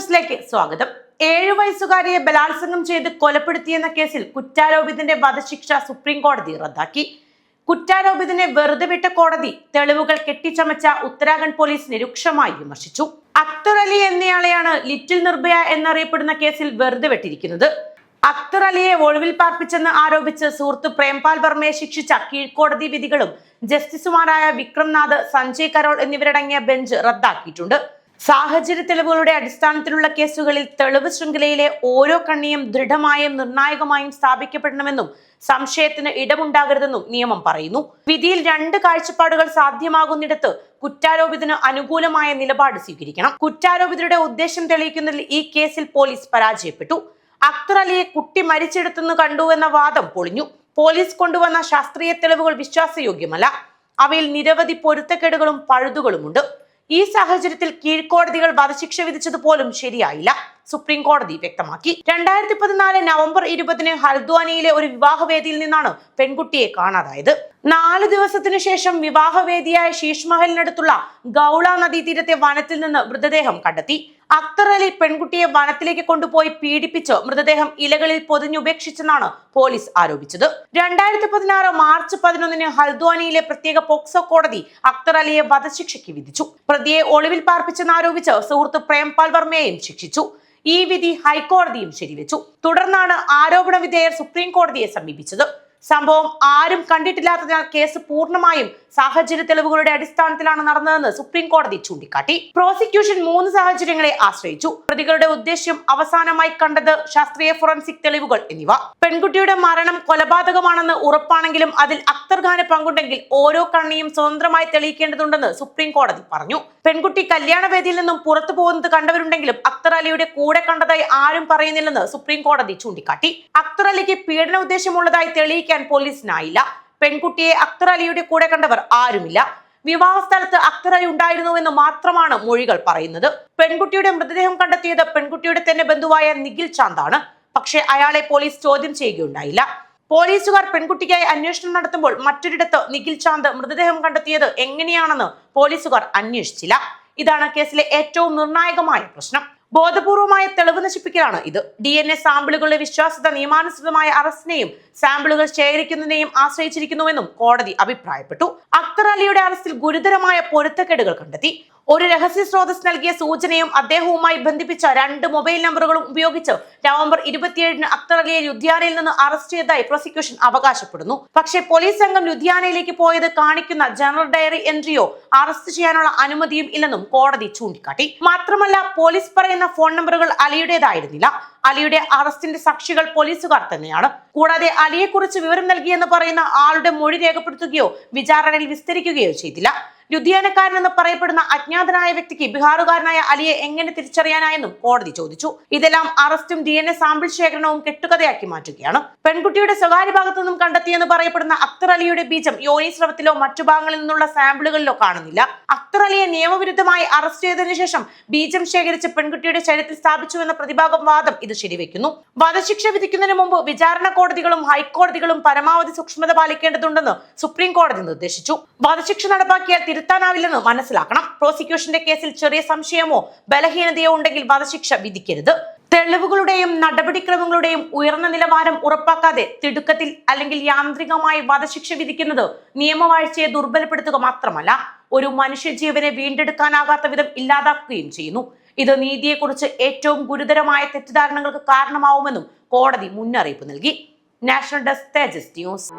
ന്യൂസിലേക്ക് സ്വാഗതം. ഏഴു വയസ്സുകാരിയെ ബലാത്സംഗം ചെയ്ത് കൊലപ്പെടുത്തിയെന്ന കേസിൽ കുറ്റാരോപിതന്റെ വധശിക്ഷ സുപ്രീം കോടതി റദ്ദാക്കി. കുറ്റാരോപിതനെ വെറുതെ വിട്ട കോടതി തെളിവുകൾ കെട്ടിച്ചമച്ച ഉത്തരാഖണ്ഡ് പോലീസിനെ രൂക്ഷമായി വിമർശിച്ചു. അക്തർ അലി എന്നയാളെയാണ് ലിറ്റിൽ നിർഭയ എന്നറിയപ്പെടുന്ന കേസിൽ വെറുതെ വിട്ടിരിക്കുന്നത്. അക്തർ അലിയെ ഒഴിവിൽ പാർപ്പിച്ചെന്ന് ആരോപിച്ച് സുഹൃത്ത് പ്രേംപാൽ വർമ്മയെ ശിക്ഷിച്ച കീഴ്ക്കോടതി വിധികളും ജസ്റ്റിസുമാരായ വിക്രംനാഥ് സഞ്ജയ് കരോൾ എന്നിവരടങ്ങിയ ബെഞ്ച് റദ്ദാക്കിയിട്ടുണ്ട്. സാഹചര്യ തെളിവുകളുടെ അടിസ്ഥാനത്തിലുള്ള കേസുകളിൽ തെളിവ് ശൃംഖലയിലെ ഓരോ കണ്ണിയും ദൃഢമായും നിർണായകമായും സ്ഥാപിക്കപ്പെടണമെന്നും സംശയത്തിന് ഇടമുണ്ടാകരുതെന്നും നിയമം പറയുന്നു. വിധിയിൽ രണ്ട് കാഴ്ചപ്പാടുകൾ സാധ്യമാകുന്നിടത്ത് കുറ്റാരോപിതന് അനുകൂലമായ നിലപാട് സ്വീകരിക്കണം. കുറ്റാരോപിതരുടെ ഉദ്ദേശം തെളിയിക്കുന്നതിൽ ഈ കേസിൽ പോലീസ് പരാജയപ്പെട്ടു. അക്തർ അലിയെ കുട്ടി മരിച്ചെടുത്തെന്ന് കണ്ടുവെന്ന വാദം പൊളിഞ്ഞു. പോലീസ് കൊണ്ടുവന്ന ശാസ്ത്രീയ തെളിവുകൾ വിശ്വാസയോഗ്യമല്ല. അവയിൽ നിരവധി പൊരുത്തക്കേടുകളും പഴുതുകളുമുണ്ട്. ഈ സാഹചര്യത്തിൽ കീഴ്ക്കോടതികൾ വധശിക്ഷ വിധിച്ചത് പോലും ശരിയായില്ല. സുപ്രീം കോടതി വ്യക്തമാക്കി. രണ്ടായിരത്തി പതിനാല് നവംബർ ഇരുപതിന് ഹൽദ്വാനിയിലെ ഒരു വിവാഹവേദിയിൽ നിന്നാണ് പെൺകുട്ടിയെ കാണാതായത്. നാല് ദിവസത്തിനു ശേഷം വിവാഹവേദിയായ ശീഷ്മഹലിനടുത്തുള്ള ഗൗള നദീതീരത്തെ വനത്തിൽ നിന്ന് മൃതദേഹം കണ്ടെത്തി. അക്തർ അലി പെൺകുട്ടിയെ വനത്തിലേക്ക് കൊണ്ടുപോയി പീഡിപ്പിച്ച് മൃതദേഹം ഇലകളിൽ പൊതിഞ്ഞുപേക്ഷിച്ചെന്നാണ് പോലീസ് ആരോപിച്ചത്. രണ്ടായിരത്തി പതിനാറ് മാർച്ച് പതിനൊന്നിന് ഹൽദ്വാനിയിലെ പ്രത്യേക പോക്സോ കോടതി അക്തർ അലിയെ വധശിക്ഷയ്ക്ക് വിധിച്ചു. പ്രതിയെ ഒളിവിൽ പാർപ്പിച്ചെന്നാരോപിച്ച് സുഹൃത്ത് പ്രേംപാൽ വർമ്മയെയും ശിക്ഷിച്ചു. ഈ വിധി ഹൈക്കോടതിയും ശരിവെച്ചു. തുടർന്നാണ് ആരോപണ വിധേയർ സുപ്രീം കോടതിയെ സമീപിച്ചത്. സംഭവം ആരും കണ്ടിട്ടില്ലാത്തതിനാൽ കേസ് പൂർണമായും സാഹചര്യ തെളിവുകളുടെ അടിസ്ഥാനത്തിലാണ് നടന്നതെന്ന് സുപ്രീം കോടതി ചൂണ്ടിക്കാട്ടി. പ്രോസിക്യൂഷൻ മൂന്ന് സാഹചര്യങ്ങളെ ആശ്രയിച്ചു. പ്രതികളുടെ ഉദ്ദേശ്യം അവസാനമായി കണ്ടത് ശാസ്ത്രീയ ഫോറൻസിക് തെളിവുകൾ എന്നിവ. പെൺകുട്ടിയുടെ മരണം കൊലപാതകമാണെന്ന് ഉറപ്പാണെങ്കിലും അതിൽ അക്തർ ഖാന് പങ്കുണ്ടെങ്കിൽ ഓരോ കണ്ണിയും സ്വതന്ത്രമായി തെളിയിക്കേണ്ടതുണ്ടെന്ന് സുപ്രീം കോടതി പറഞ്ഞു. പെൺകുട്ടി കല്യാണവേദിയിൽ നിന്നും പുറത്തു പോകുന്നത് കണ്ടവരുണ്ടെങ്കിലും അക്തർ അലിയുടെ കൂടെ കണ്ടതായി ആരും പറയുന്നില്ലെന്ന് സുപ്രീം കോടതി ചൂണ്ടിക്കാട്ടി. അക്തർ അലിക്ക് പീഡന ഉദ്ദേശമുള്ളതായി തെളിയിക്കാൻ പോലീസിനായില്ല. പെൺകുട്ടിയെ അക്തർ അലിയുടെ കൂടെ കണ്ടവർ ആരുമില്ല. വിവാഹ സ്ഥലത്ത് അക്തർ അലി ഉണ്ടായിരുന്നുവെന്ന് മാത്രമാണ് മൊഴികൾ പറയുന്നത്. പെൺകുട്ടിയുടെ മൃതദേഹം കണ്ടെത്തിയത് പെൺകുട്ടിയുടെ തന്നെ ബന്ധുവായ നിഖിൽ ചാന്താണ്. പക്ഷേ അയാളെ പോലീസ് ചോദ്യം ചെയ്യുകയുണ്ടായില്ല. പോലീസുകാർ പെൺകുട്ടിക്കായി അന്വേഷണം നടത്തുമ്പോൾ മറ്റൊരിടത്ത് നിഖിൽ ചാന്ത് മൃതദേഹം കണ്ടെത്തിയത് എങ്ങനെയാണെന്ന് പോലീസുകാർ അന്വേഷിച്ചില്ല. ഇതാണ് കേസിലെ ഏറ്റവും നിർണായകമായ പ്രശ്നം. ബോധപൂർവമായ തെളിവ് നശിപ്പിക്കലാണ് ഇത്. ഡി എൻ എ സാമ്പിളുകളുടെ വിശ്വാസ്യത നിയമാനുസൃതമായ അറസ്റ്റിനെയും സാമ്പിളുകൾ ശേഖരിക്കുന്നതിനെയും ആശ്രയിച്ചിരിക്കുന്നുവെന്നും കോടതി അഭിപ്രായപ്പെട്ടു. അക്തർ അലിയുടെ അറസ്റ്റിൽ ഗുരുതരമായ പൊരുത്തക്കേടുകൾ കണ്ടെത്തി. ഒരു രഹസ്യ സ്രോതസ് നൽകിയ സൂചനയും അദ്ദേഹവുമായി ബന്ധിപ്പിച്ച രണ്ട് മൊബൈൽ നമ്പറുകളും ഉപയോഗിച്ച് നവംബർ ഇരുപത്തിയേഴിന് അക്തർ അലിയെ ലുധിയാനയിൽ നിന്ന് അറസ്റ്റ് ചെയ്തതായി പ്രോസിക്യൂഷൻ അവകാശപ്പെടുന്നു. പക്ഷേ പോലീസ് സംഘം ലുധിയാനയിലേക്ക് പോയത് കാണിക്കുന്ന ജനറൽ ഡയറി എൻട്രിയോ അറസ്റ്റ് ചെയ്യാനുള്ള അനുമതിയും ഇല്ലെന്നും കോടതി ചൂണ്ടിക്കാട്ടി. മാത്രമല്ല പോലീസ് പറയുന്ന ഫോൺ നമ്പറുകൾ അലിയുടേതായിരുന്നില്ല. അലിയുടെ അറസ്റ്റിന്റെ സാക്ഷികൾ പോലീസുകാർ തന്നെയാണ്. കൂടാതെ അലിയെക്കുറിച്ച് വിവരം നൽകിയെന്ന് പറയുന്ന ആളുടെ മൊഴി രേഖപ്പെടുത്തുകയോ വിചാരണയിൽ വിസ്തരിക്കുകയോ ചെയ്തില്ല. ലുധിയാനക്കാരനെന്ന് പറയപ്പെടുന്ന അജ്ഞാതനായ വ്യക്തിക്ക് ബീഹാറുകാരനായ അലിയെ എങ്ങനെ തിരിച്ചറിയാനായെന്നും കോടതി ചോദിച്ചു. ഇതെല്ലാം അറസ്റ്റും ഡി എൻ എ സാമ്പിൾ ശേഖരണവും കെട്ടുകഥയാക്കി മാറ്റുകയാണ്. പെൺകുട്ടിയുടെ സ്വകാര്യ ഭാഗത്തു നിന്നും കണ്ടെത്തിയെന്ന് പറയപ്പെടുന്ന അക്തർ അലിയുടെ ബീജം യോനി സ്രവത്തിലോ മറ്റു ഭാഗങ്ങളിൽ നിന്നുള്ള സാമ്പിളുകളിലോ കാണുന്നില്ല. അക്തർ അലിയെ നിയമവിരുദ്ധമായി അറസ്റ്റ് ചെയ്തതിനു ശേഷം ബീജം ശേഖരിച്ച് പെൺകുട്ടിയുടെ ശരീരത്തിൽ സ്ഥാപിച്ചുവെന്ന പ്രതിഭാഗം വാദം ഇത് ശരിവെക്കുന്നു. വധശിക്ഷ വിധിക്കുന്നതിന് മുമ്പ് വിചാരണ കോടതികളും ഹൈക്കോടതികളും പരമാവധി സൂക്ഷ്മത പാലിക്കേണ്ടതുണ്ടെന്ന് സുപ്രീം കോടതി നിർദ്ദേശിച്ചു. വധശിക്ഷ നടപ്പാക്കിയാൽ തിരുത്താനാവില്ലെന്ന് മനസ്സിലാക്കണം. പ്രോസിക്യൂഷന്റെ കേസിൽ ചെറിയ സംശയമോ ബലഹീനതയോ ഉണ്ടെങ്കിൽ വധശിക്ഷ വിധിക്കരുത്. തെളിവുകളുടെയും നടപടിക്രമങ്ങളുടെയും ഉയർന്ന നിലവാരം ഉറപ്പാക്കാതെ തിടുക്കത്തിൽ അല്ലെങ്കിൽ യാന്ത്രികമായി വധശിക്ഷ വിധിക്കുന്നത് നിയമവാഴ്ചയെ ദുർബലപ്പെടുത്തുക മാത്രമല്ല ഒരു മനുഷ്യജീവനെ വീണ്ടെടുക്കാനാകാത്ത വിധം ഇല്ലാതാക്കുകയും ചെയ്യുന്നു. ഇത് നീതിയെക്കുറിച്ച് ഏറ്റവും ഗുരുതരമായ തെറ്റിദ്ധാരണകൾക്ക് കാരണമാവുമെന്നും കോടതി മുന്നറിയിപ്പ് നൽകി. National desk Tejas news.